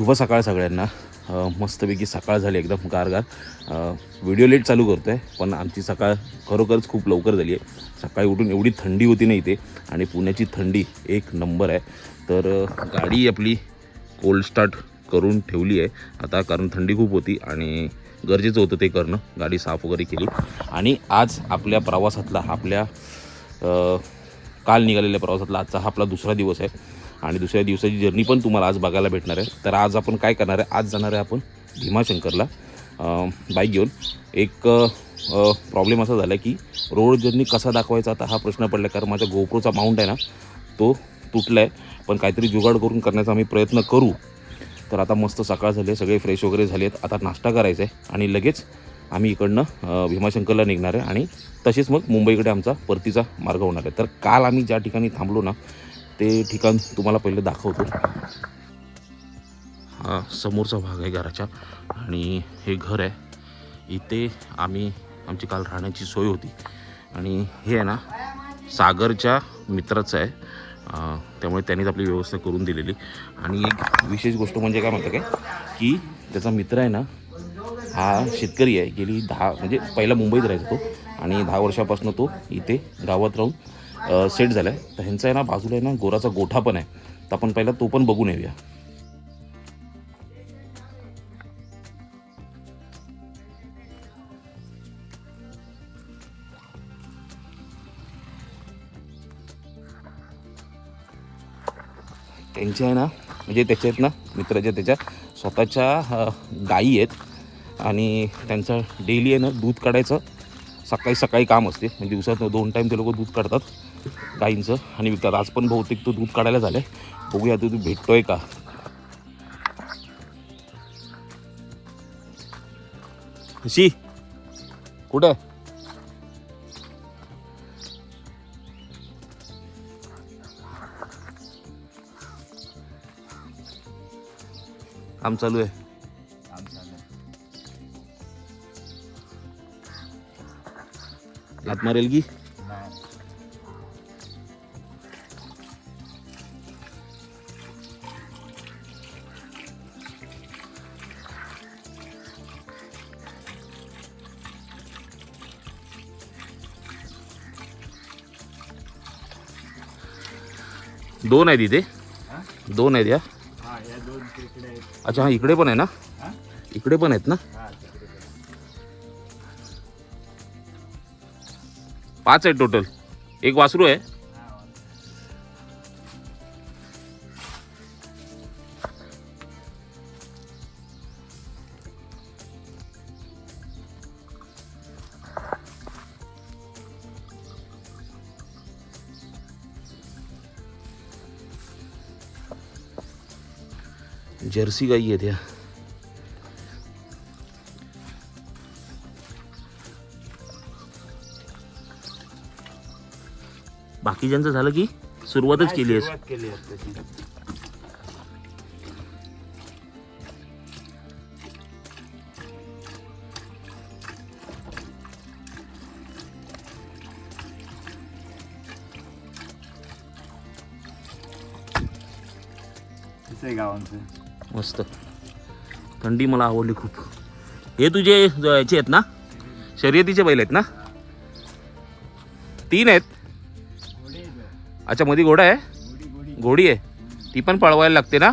शुभ सकाळ सगळ्यांना. मस्तपैकी सकाळ झाली एकदम गारगार. व्हिडिओ लेट चालू करतो आहे पण आमची सकाळ खरोखरच खूप लवकर झाली आहे. सकाळी उठून एवढी थंडी होती नाही इथे आणि पुण्याची थंडी एक नंबर आहे. तर गाडी आपली कोल्ड स्टार्ट करून ठेवली आहे. आता कारण थंडी खूप होती आणि गरजेचं होतं ते करणं. गाडी साफ वगैरे केली. आणि आज आपल्या प्रवासातला आपल्या काल निघालेल्या प्रवासातला आजचा हा आपला दुसरा दिवस आहे. आणि दुसऱ्या दिवसाची जर्नी पण तुम्हाला आज बघायला भेटणार आहे. तर आज आपण काय करणार आहे? आज जाणार आहे आपण भीमाशंकरला बाईक घेऊन. एक प्रॉब्लेम असा झाला की रोड जर्नी कसा दाखवायचा आता हा प्रश्न पडला कारण माझ्या गोप्रोचा माउंट आहे ना तो तुटला आहे पण काहीतरी जुगाड करून करण्याचा आम्ही प्रयत्न करू. तर आता मस्त सकाळ झाली आहे सगळे फ्रेश वगैरे झाले आहेत. आता नाश्ता करायचा आहे आणि लगेच आम्ही इकडनं भीमाशंकरला निघणार आहे. आणि तसेच मग मुंबईकडे आमचा परतीचा मार्ग होणार आहे. तर काल आम्ही ज्या ठिकाणी थांबलो ना ते ठिकाण तुम्हाला पहिलं दाखवतो. हा समोरचा भाग आहे घराच्या आणि हे घर आहे. इथे आम्ही आमची काल राहण्याची सोय होती. आणि हे आहे ना सागरच्या मित्राचं आहे. त्यामुळे त्यांनीच आपली व्यवस्था करून दिलेली. आणि एक विशेष गोष्ट म्हणजे काय म्हणतं काय? की त्याचा मित्र आहे ना हा शेतकरी आहे. गेली दहा म्हणजे पहिला मुंबईत राहायचा तो. आणि दहा वर्षापासून तो इथे गावात राहून सेट झाला आहे तर ह्यांचा आहे ना बाजूला आहे ना गोराचा गोठा पण आहे. तर आपण पहिला तो पण बघून येऊया. त्यांचे आहे ना म्हणजे त्याच्या आहेत ना मित्राच्या त्याच्या स्वतःच्या गाई गायी आहेत. आणि त्यांचं डेली आहे ना दूध काढायचं. सकाळी सकाळी काम असते. म्हणजे दिवसात दोन टाईम ते लोक दूध काढतात. गाईंचं आणि विकतात. आज पण बहुतेक तो दूध काढायला झालं आहे बघूया तो दूध भेटतोय का? शी कुठं? काम चालू आहे. लात मारेल की? दोन आहेत इथे. दोन आहेत या. हा अच्छा हा इकडे पण आहे ना? इकडे पण आहेत ना. पाच आहेत टोटल एक वासरू आहे. जर्सी गाई आहेत या बाकीच्यांचं झालं की सुरुवातच केली आहे आहे आहे गावांचं. मस्त. थंडी मला आवडली खूप. हे तुझे याचे आहेत ना? शर्यतीचे बैल आहेत ना? तीन आहेत. अच्छा मध्ये घोडा आहे? घोडी आहे. ती पण पळवायला लागते ना?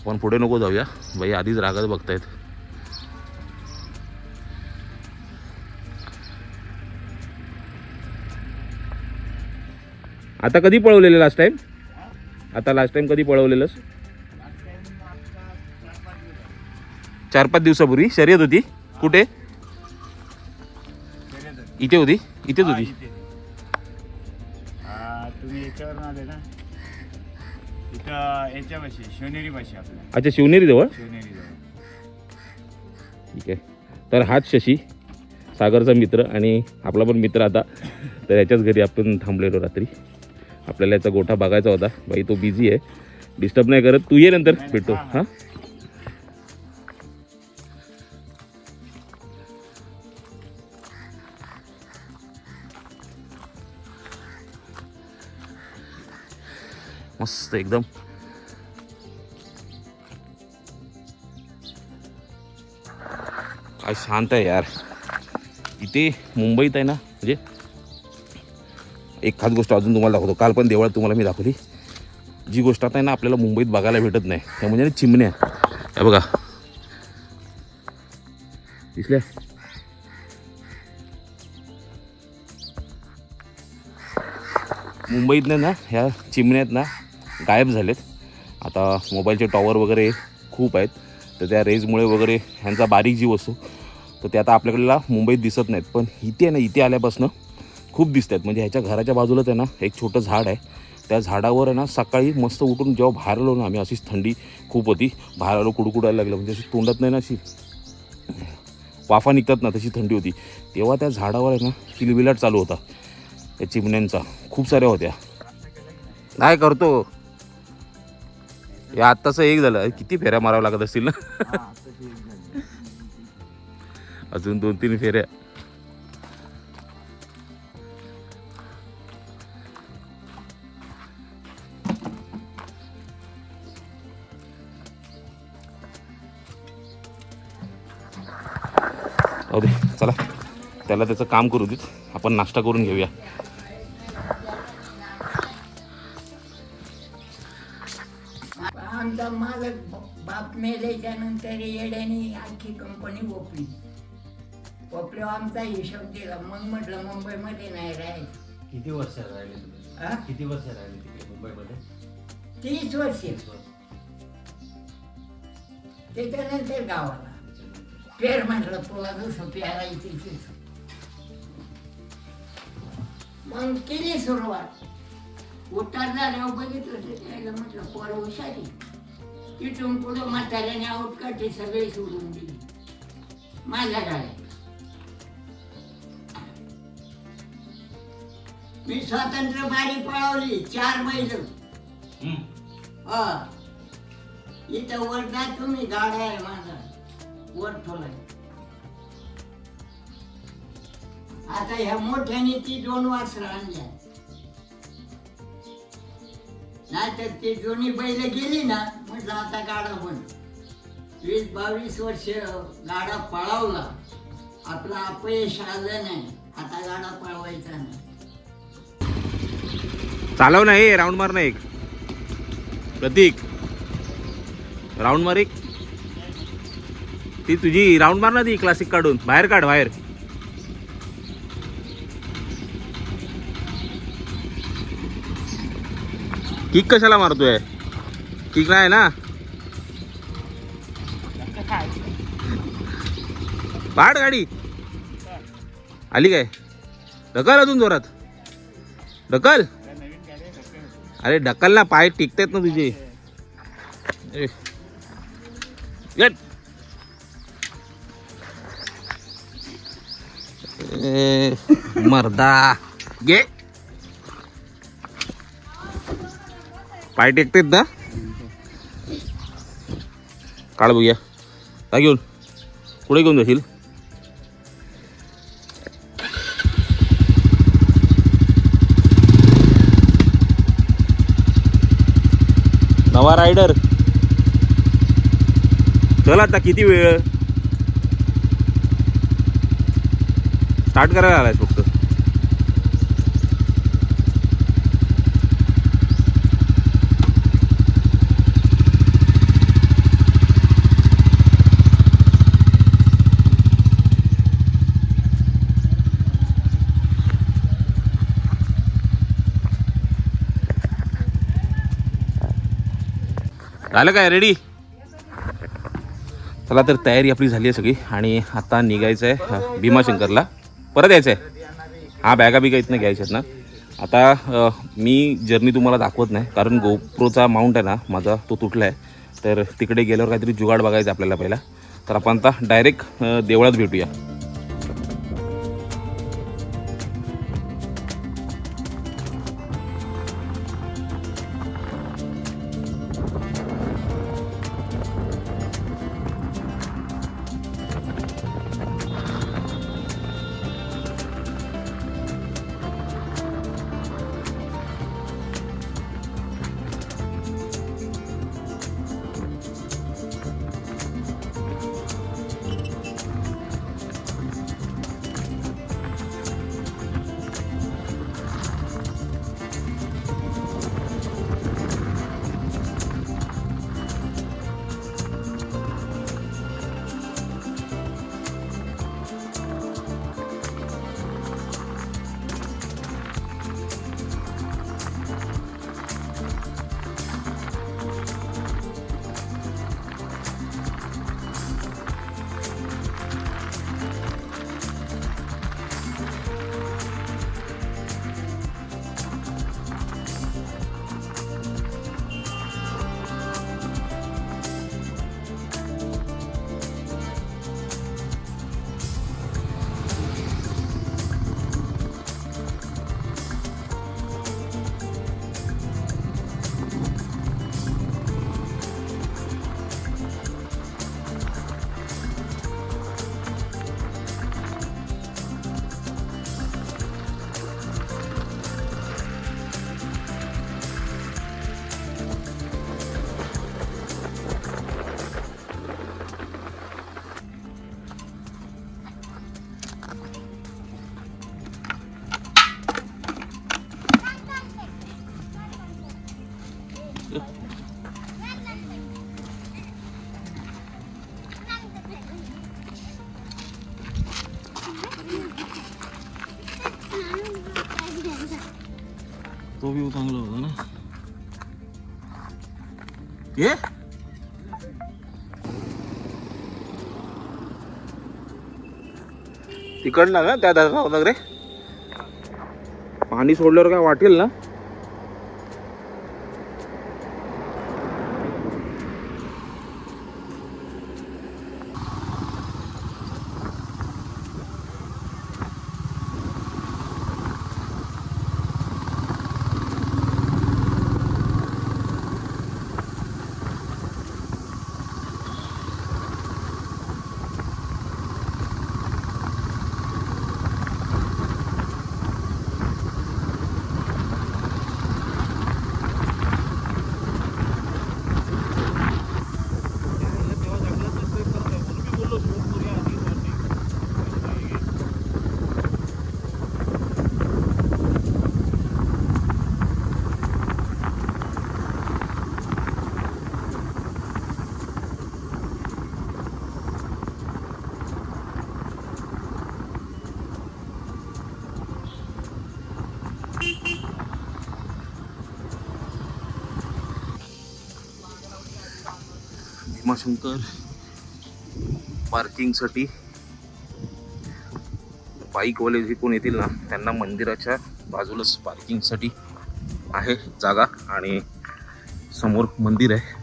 आपण पुढे नको जाऊया. बाई आधीच रागात बघतायत. आता कधी पळवलेले लास्ट टाइम आता लास्ट टाइम कधी पळवलेलंस? चार पाच दिवसापूर्वी. शर्यत होती. कुठे? इथे होती? इथेच होती. आले ना इथं शिवनेरी आपल्या अच्छा शिवनेरी जवळ शिवनेरी जवळ ठीक आहे. तर हाच शशी सागरचा मित्र आणि आपला पण मित्र आता. तर याच्याच घरी आपण थांबलेलो रात्री. आपल्याला याचा गोठा बघायचा होता. बाई तो बिझी आहे. डिस्टर्ब नाही करत. तू ये नंतर. भेटतो हां? मस्त एकदम. काय शांत आहे यार. इथे मुंबईत आहे ना म्हणजे एक खास गोष्ट अजून तुम्हाला दाखवतो. काल पण देवळात तुम्हाला मी दाखवली. जी गोष्ट आता आहे ना आपल्याला मुंबईत बघायला भेटत नाही. त्या म्हणजे ना चिमण्या. हे बघा. दिसल्या मुंबईतनं ना ह्या चिमण्यात ना गायब झालेत. आता मोबाईलचे टॉवर वगैरे खूप आहेत. तर त्या रेजमुळे वगैरे ह्यांचा बारीक जीव असतो. तर ते आता आपल्याकडला मुंबईत दिसत नाहीत. पण इथे आहे ना इथे आल्यापासून खूप दिसत आहेत म्हणजे ह्याच्या घराच्या बाजूलाच आहे ना एक छोटं झाड आहे. त्या झाडावर आहे ना सकाळी मस्त उठून जेव्हा बाहेर आलो ना आम्ही अशीच थंडी खूप होती. बाहेर आलो कुडकुडायला लागलं. म्हणजे अशी तोंडात नाही ना अशी वाफा निघतात ना तशी थंडी होती. तेव्हा त्या झाडावर आहे ना किलबिलाट चालू होता. त्या चिमण्यांचा. खूप साऱ्या होत्या. नाही करतो? हे आत्ताचं एक झालं. किती फेऱ्या माराव्या लागत असतील ना? अजून दोन तीन फेऱ्या. जाऊ दे चला. त्याला त्याचं काम करू देत. आपण नाश्ता करून घेऊया. आमचा मालक बाप मेल्याच्या नंतर येड्याने आखी कंपनी ओपली. ओपल्यावर आमचा हिशोब दिला. मग म्हटलं मुंबईमध्ये नाही राहायचं. किती वर्ष राहिले तुम्ही? हा? किती वर्ष राहिले तिकडे मुंबईमध्ये? तीस वर्ष. त्याच्यानंतर गावाला. पेर म्हटलं तुला जसं पेरायची तसं मग केली सुरुवात उतार झाल्यावर बघितलं तर त्याला म्हटलं पोर हुशारी तिथून पुढं म्हाताऱ्याने आउटकाठी सगळी सोडून दिली माझ्या गाड्या मी स्वातंत्र्य बारी पळवली चार मैल हा इथं वरदा तुम्ही गाडा आहे माझा वर ठोलाय आता ह्या मोठ्याने ती दोन वासरं आणल्या. नाहीतर ते ती दोन्ही बैल गेली ना म्हटलं आता गाडा बंद वीस बावीस वर्ष गाडा पळावला. आपला अपयश आलं नाही. आता गाडा पळवायचा नाही. चालव ना हे राऊंड मार ना एक. प्रतीक. राऊंड मार एक. ती तुझी राऊंड मार ना ती क्लासिक काढून. बाहेर काढ बाहेर. किक कशाला मारतोय? किक नाही ना? पाड गाडी. आली काय? ढकल अजून जोरात. ढकल. अरे ढकल ना पाय टिकतायत ना तुझे. ए. मर्दा. गे. पाय टेकतेत ना? काढ बघूया काय घेऊन. पुढे घेऊन जाशील. नवा रायडर चला आता किती वेळ? स्टार्ट करायला आलाय फक्त. झालं काय? रेडी चला तर तयारी आपली झाली आहे सगळी आणि आता निघायचं आहे भीमाशंकरला. परत यायचं आहे हा बॅगा बिगा इथनं घ्यायच्या आहेत ना. आता मी जर्नी तुम्हाला दाखवत नाही कारण गोप्रोचा माउंट आहे ना माझा तो तुटला आहे तर तिकडे गेल्यावर काहीतरी जुगाड बघायचं आपल्याला पहिला. तर आपण आता डायरेक्ट देवळात भेटूया. तिकडनं का? त्या दादा वगैरे? रे पाणी सोडल्यावर काय वाटेल ना? भीमाशंकर पार्किंगसाठी. बाईकवाले जे कोण येतील ना त्यांना मंदिराच्या बाजूलाच पार्किंगसाठी आहे जागा आणि समोर मंदिर आहे.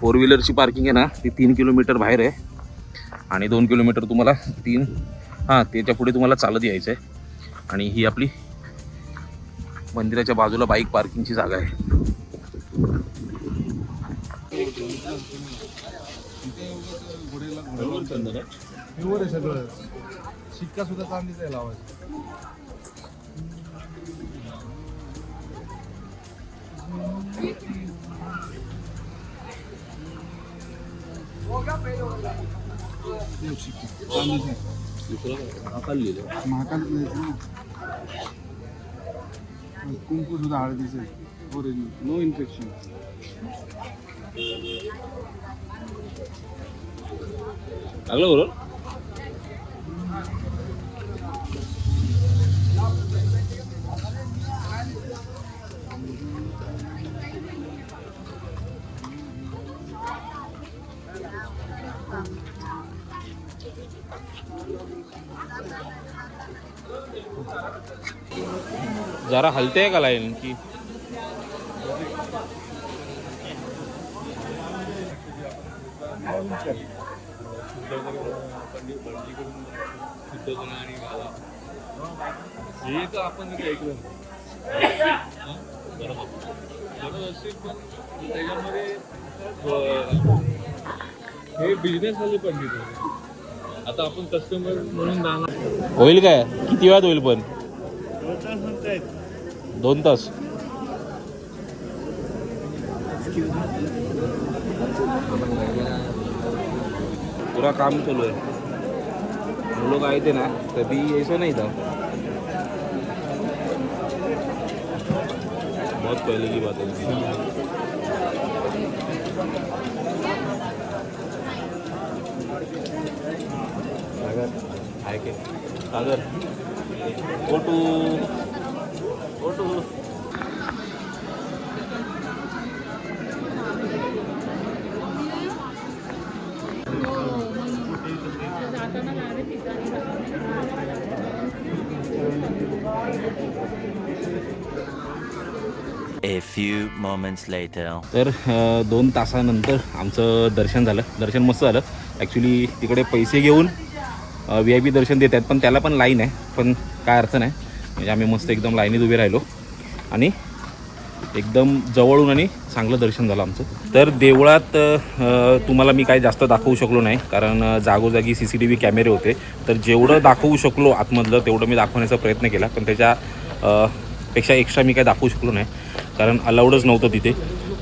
फोर व्हीलरची पार्किंग आहे ना ती तीन किलोमीटर बाहेर आहे. आणि दोन किलोमीटर तुम्हाला तीन हां त्याच्या पुढे तुम्हाला चालत यायचं आहे आणि ही आपली मंदिराच्या बाजूला बाईक पार्किंगची जागा आहे. प्युअर आहे सगळं. शिक्का सुद्धा चांदीचा आहे लावायचा. एक शिक्का चांदीचा महाकाल ना. कुंकू सुद्धा हळदीचं आहे. ओरिजिनल नो इन्फेक्शन लागलं बरोबर जरा हलते का लाईन की? हे तर आपण तिथे ऐकलं असेल पण त्याच्यामध्ये हे बिझनेस वाले पंडित होते आता आपण कस्टमर म्हणून जाणार होईल काय? किती वेळात होईल पण? दोन तास. पूरा काम चालू है हम लोग आए थे ना तभी ऐसा नहीं था बहुत पहले की बात है। सागर आए के? Sagar photo A few moments later. तर अ, दोन तासानंतर आमचं दर्शन झालं. दर्शन मस्त झालं. ॲक्च्युली तिकडे पैसे घेऊन व्ही आय पी दर्शन देत आहेत पण त्याला पण लाईन आहे. पण काय अर्थ नाही. म्हणजे आम्ही मस्त एकदम लाईनीत उभे राहिलो. आणि एकदम जवळून आणि चांगलं दर्शन झालं आमचं. तर देवळात अ, तुम्हाला मी काही जास्त दाखवू शकलो नाही. कारण अ, जागोजागी सी सी टी व्ही कॅमेरे होते. तर जेवढं दाखवू शकलो आतमधलं तेवढं मी दाखवण्याचा प्रयत्न केला. पण त्याच्या अ, पेक्षा एक्स्ट्रा मी काही दाखवू शकलो नाही. कारण अलाउडच नव्हतं तिथे.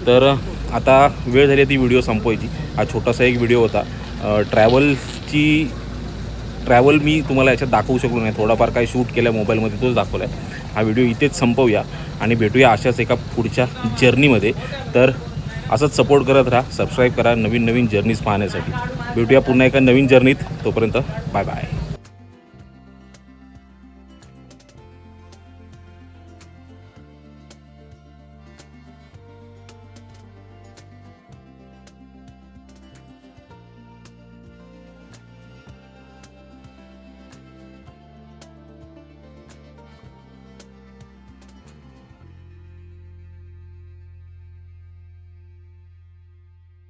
तर आता वेळ झाली ती व्हिडिओ संपवायची. हा छोटासा एक व्हिडिओ होता. ट्रॅव्हलची ट्रॅव्हल मी तुम्हाला याच्यात दाखवू शकलो नाही. थोडाफार काही शूट केला मोबाईलमध्ये तोच दाखवला आहे हा व्हिडिओ इथेच संपवूया आणि भेटूया अशाच एका पुढच्या जर्नीमध्ये. तर असंच सपोर्ट करत राहा सबस्क्राईब करा नवीन नवीन जर्नीज पाहण्यासाठी. भेटूया पुन्हा एका नवीन जर्नीत. तोपर्यंत बाय बाय